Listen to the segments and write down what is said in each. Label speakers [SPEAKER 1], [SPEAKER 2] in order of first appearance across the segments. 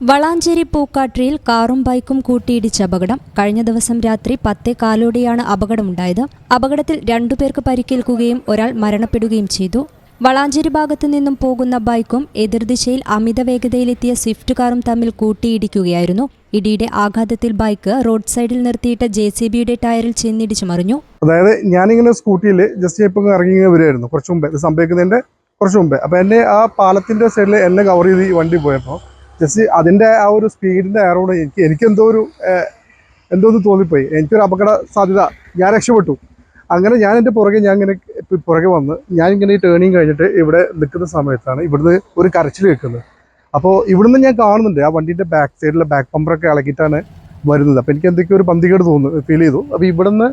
[SPEAKER 1] വളാഞ്ചേരി പൂക്കാട്ടിയിൽ കാറും ബൈക്കും കൂട്ടിയിടിച്ച അപകടം. കഴിഞ്ഞ ദിവസം രാത്രി പത്തേ കാലോടെയാണ് അപകടമുണ്ടായത്. അപകടത്തിൽ രണ്ടുപേർക്ക് പരിക്കേൽക്കുകയും ഒരാൾ മരണപ്പെടുകയും ചെയ്തു. വളാഞ്ചേരി ഭാഗത്തു നിന്നും പോകുന്ന ബൈക്കും എതിർദിശയിൽ അമിത വേഗതയിലെത്തിയ സ്വിഫ്റ്റ് കാറും തമ്മിൽ കൂട്ടിയിടിക്കുകയായിരുന്നു. ഇടിയുടെ ആഘാതത്തിൽ ബൈക്ക് റോഡ് സൈഡിൽ നിർത്തിയിട്ട ജെ സി ബിയുടെ ടയറിൽ ചെന്നിടിച്ചു മറിഞ്ഞു.
[SPEAKER 2] അതായത് ഞാനിങ്ങനെ സ്കൂട്ടിയിൽ ജസ്റ്റ് ഇപ്പം ഇറങ്ങി വരുമായിരുന്നു കുറച്ച് മുമ്പേ. സംഭവിക്കുന്നതിന്റെ കുറച്ച് മുമ്പേ. അപ്പൊ എന്നെ ആ പാലത്തിന്റെ സൈഡിൽ എന്നെ കവർ ചെയ്ത് ഈ വണ്ടി പോയപ്പോൾ ജസ്റ്റ് അതിന്റെ ആ ഒരു സ്പീഡിന്റെ എയറോട് എനിക്ക് എനിക്കെന്തോ ഒരു എന്തോ ഒന്ന് തോന്നിപ്പോയി. എനിക്കൊരു അപകട സാധ്യത ഞാൻ രക്ഷപ്പെട്ടു. അങ്ങനെ ഞാൻ എന്റെ പുറകെ ഞാൻ ഇങ്ങനെ പുറകെ വന്ന് ഞാൻ ഇങ്ങനെ ഈ ടേണിങ് കഴിഞ്ഞിട്ട് ഇവിടെ നിൽക്കുന്ന സമയത്താണ് ഇവിടുന്ന് ഒരു കരച്ചിൽ കേൾക്കുന്നത്. അപ്പോൾ ഇവിടുന്ന് ഞാൻ കാണുന്നുണ്ട് ആ വണ്ടീന്റെ ബാക്ക് സൈഡിലെ ബാക്ക് പമ്പറൊക്കെ ഇളക്കിയിട്ടാണ് വരുന്നത്. അപ്പോൾ എനിക്ക് എന്തൊക്കെയോ ഒരു പന്തികേട് തോന്നുന്നു ഫീൽ ചെയ്തു. അപ്പോൾ ഇവിടുന്ന്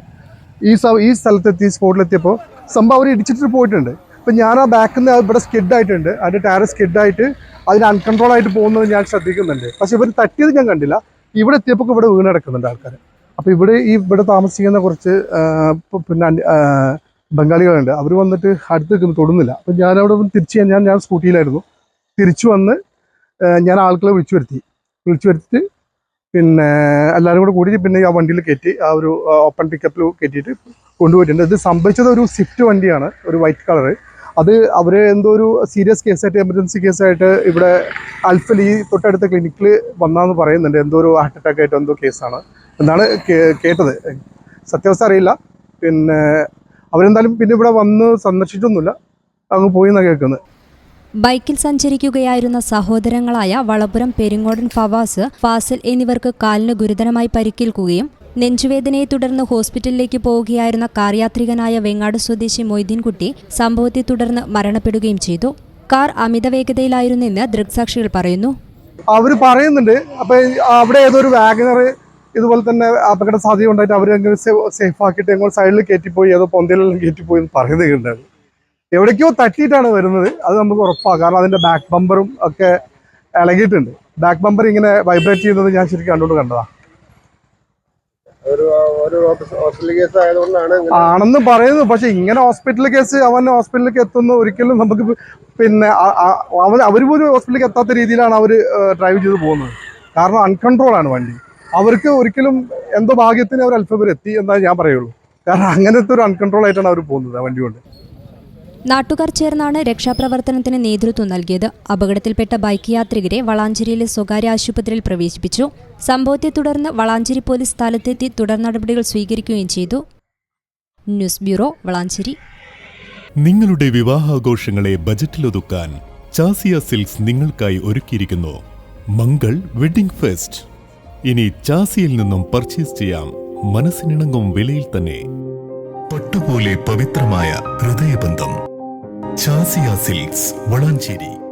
[SPEAKER 2] ഈ ഈ സ്ഥലത്തെത്തി സ്പോട്ടിലെത്തിയപ്പോൾ സംഭവം അവർ ഇടിച്ചിട്ട് പോയിട്ടുണ്ട്. അപ്പം ഞാൻ ആ ബാക്കിൽ നിന്ന് ഇവിടെ സ്കിഡായിട്ടുണ്ട് അതിന്റെ ടയർ സ്കിഡായിട്ട് അതിന് അൺകൺട്രോൾ ആയിട്ട് പോകുന്നത് ഞാൻ ശ്രദ്ധിക്കുന്നുണ്ട്. പക്ഷെ ഇവർ തട്ടിയത് ഞാൻ കണ്ടില്ല. ഇവിടെ എത്തിയപ്പോൾ ഇവിടെ വീണ് കിടക്കുന്നുണ്ട് ആൾക്കാർ അപ്പോൾ ഇവിടെ ഈ ഇവിടെ താമസിക്കുന്ന കുറച്ച് പിന്നെ ബംഗാളികളുണ്ട്. അവർ വന്നിട്ട് അടുത്ത് തൊടുന്നില്ല. അപ്പം വന്ന് തിരിച്ച് ഞാൻ ഞാൻ സ്കൂട്ടിയിലായിരുന്നു. തിരിച്ചു വന്ന് ഞാൻ ആൾക്കാരെ വിളിച്ചു വരുത്തി. വിളിച്ചു വരുത്തിയിട്ട് പിന്നെ എല്ലാവരും കൂടെ കൂടി പിന്നെ ആ വണ്ടിയിൽ കയറ്റി ആ ഒരു ഓപ്പൺ പിക്കപ്പിൽ കയറ്റിയിട്ട് കൊണ്ടുപോയിട്ടുണ്ട്. ഇത് സംഭവിച്ചത് ഒരു സ്വിഫ്റ്റ് വണ്ടിയാണ് ഒരു വൈറ്റ് കളർ അത് അവരെ എന്തോ ഒരു സീരിയസ് കേസായിട്ട് എമർജൻസി കേസായിട്ട് ഇവിടെ അൽഫൽ ഈ തൊട്ടടുത്ത ക്ലിനിക്കിൽ വന്നാന്ന് പറയുന്നുണ്ട്. എന്തോ ഒരു ഹാർട്ട് അറ്റാക്ക് ആയിട്ട് എന്തോ കേസാണ് എന്നാണ് കേട്ടത്. സത്യാവസ്ഥ അറിയില്ല. പിന്നെ അവരെന്തായാലും പിന്നെ ഇവിടെ വന്ന് സന്ദർശിച്ചൊന്നുമില്ല. അങ്ങ് പോയി എന്നാണ് കേൾക്കുന്നത്
[SPEAKER 1] ബൈക്കിൽ സഞ്ചരിക്കുകയായിരുന്ന സഹോദരങ്ങളായ വളപുരം പെരിങ്ങോടൻ ഫവാസ് ഫാസിൽ എന്നിവർക്ക് കാലിന് ഗുരുതരമായി പരിക്കേൽക്കുകയും നെഞ്ചുവേദനയെ തുടർന്ന് ഹോസ്പിറ്റലിലേക്ക് പോവുകയായിരുന്ന കാർ യാത്രികനായ വെങ്ങാട് സ്വദേശി മൊയ്തീൻകുട്ടി സംഭവത്തെ തുടർന്ന് മരണപ്പെടുകയും ചെയ്തു. കാർ അമിത വേഗതയിലായിരുന്നെന്ന് ദൃക്സാക്ഷികൾ പറയുന്നു.
[SPEAKER 2] അവർ പറയുന്നുണ്ട്. അപ്പൊ അവിടെ ഏതൊരു വാഗനർ ഇതുപോലെ തന്നെ അപകട സാധ്യത ഉണ്ടായിട്ട് അവർ അങ്ങനെ സേഫ് ആക്കിയിട്ട് ഞങ്ങൾ സൈഡിൽ കയറ്റിപ്പോയി ഏതോ പൊന്തയിലെല്ലാം കയറ്റിപ്പോയി എന്ന് പറയുന്നത് കേട്ടാണ് എവിടേക്കോ തട്ടിയിട്ടാണ് വരുന്നത്. അത് നമുക്ക് ഉറപ്പാണ് കാരണം അതിന്റെ ബാക്ക് ബമ്പറും ഒക്കെ ഇളകിയിട്ടുണ്ട്. ബാക്ക് ബമ്പർ ഇങ്ങനെ വൈബ്രേറ്റ് ചെയ്യുന്നത് ഞാൻ ശരിക്കും കണ്ടുകൊണ്ട് കണ്ടതാ
[SPEAKER 3] ഒരു ഒരു ഹോസ്പിറ്റൽ കേസ് ആയതുകൊണ്ടാണ് ഇങ്ങനെ
[SPEAKER 2] ആണെന്ന് പറയുന്നു. പക്ഷെ ഇങ്ങനെ ഹോസ്പിറ്റൽ കേസ് അവൻ ഹോസ്പിറ്റലിലേക്ക് എത്തുന്ന. ഒരിക്കലും നമുക്ക് പിന്നെ അവൻ അവർ പോലും ഹോസ്പിറ്റലിലേക്ക് എത്താത്ത രീതിയിലാണ് അവർ ഡ്രൈവ് ചെയ്ത് പോകുന്നത്. കാരണം അൺകൺട്രോൾ ആണ് വണ്ടി. അവർക്ക് ഒരിക്കലും എന്തോ ഭാഗ്യത്തിന് അവർ അല്പം എത്തി എന്നാണ് ഞാൻ പറയുള്ളൂ. കാരണം അങ്ങനത്തെ ഒരു അൺകൺട്രോൾ ആയിട്ടാണ് അവർ പോകുന്നത് ആ വണ്ടി കൊണ്ട്.
[SPEAKER 1] നാട്ടുകാർ ചേർന്നാണ് രക്ഷാപ്രവർത്തനത്തിന് നേതൃത്വം നൽകിയത്. അപകടത്തിൽപ്പെട്ട ബൈക്ക് യാത്രികരെ വളാഞ്ചേരിയിലെ സ്വകാര്യ ആശുപത്രിയിൽ പ്രവേശിപ്പിച്ചു. സംഭവത്തെ തുടർന്ന് വളാഞ്ചേരി പോലീസ് സ്ഥലത്തെത്തി തുടർ നടപടികൾ സ്വീകരിക്കുകയും ചെയ്തു. News bureau Valanchery.
[SPEAKER 4] നിങ്ങളുടെ വിവാഹാഘോഷങ്ങളെ ബജറ്റിലൊതുക്കാൻ ചാസിയ സിൽക്സ് നിങ്ങൾക്കായി ഒരുക്കിയിരിക്കുന്നു. Mangal wedding fest. ഇനി ചാസിയിൽ നിന്നും പർച്ചേസ് ചെയ്യാം. മനസ്സിനിണങ്ങും വിലയിൽ തന്നെ. പട്ടുപോലെ പവിത്രമായ ഹൃദയബന്ധം. ചാസിയ സിൽക്സ് വളാഞ്ചേരി.